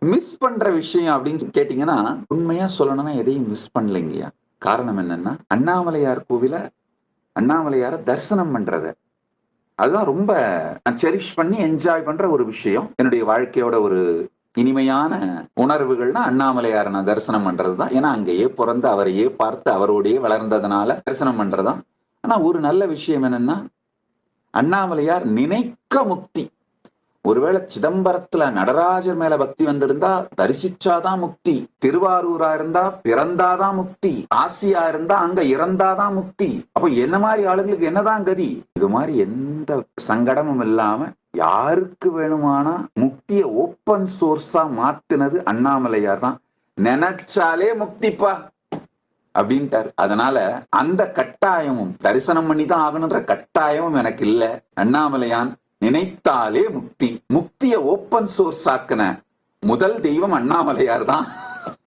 Miss பண்ற விஷயம் அப்படின்னு கேட்டீங்கன்னா உண்மையா சொல்லணும்னா எதையும் மிஸ் பண்ணலைங்கய்யா. காரணம் என்னன்னா அண்ணாமலையார் கோவில அண்ணாமலையார தரிசனம் பண்றது. அதுதான் ரொம்ப செரிஷ் பண்ணி என்ஜாய் பண்ற ஒரு விஷயம். என்னுடைய வாழ்க்கையோட ஒரு இனிமையான உணர்வுகள்னா அண்ணாமலையாரை நான் தரிசனம் பண்றதுதான். ஏன்னா அங்கேயே பிறந்து அவரையே பார்த்து அவரோடையே வளர்ந்ததுனால தரிசனம் பண்றதுதான். ஆனா ஒரு நல்ல விஷயம் என்னன்னா அண்ணாமலையார் நினைக்க முக்தி. ஒருவேளை சிதம்பரத்துல நடராஜர் மேல பக்தி வந்திருந்தா தரிசிச்சாதான் முக்தி திருவாரூரா இருந்தா பிறந்தாதான் முக்தி ஆசியா இருந்தா அங்க இறந்தாதான் முக்தி. அப்ப என்ன மாதிரி ஆளுங்களுக்கு என்னதான் கதி? இது மாதிரி எந்த சங்கடமும் இல்லாம யாருக்கு வேணுமானா முக்திய ஓப்பன் சோர்ஸா மாத்தினது அண்ணாமலையார் தான். நினைச்சாலே முக்திப்பா அப்படின்ட்டாரு. அதனால அந்த கட்டாயமும் தரிசனம் பண்ணி தான் ஆகணுன்ற கட்டாயமும் எனக்கு இல்ல. அண்ணாமலையான் நினைத்தாலே முக்தி. முக்திய ஓப்பன் சோர்ஸ் ஆக்கின முதல் தெய்வம் அண்ணாமலையார் தான்.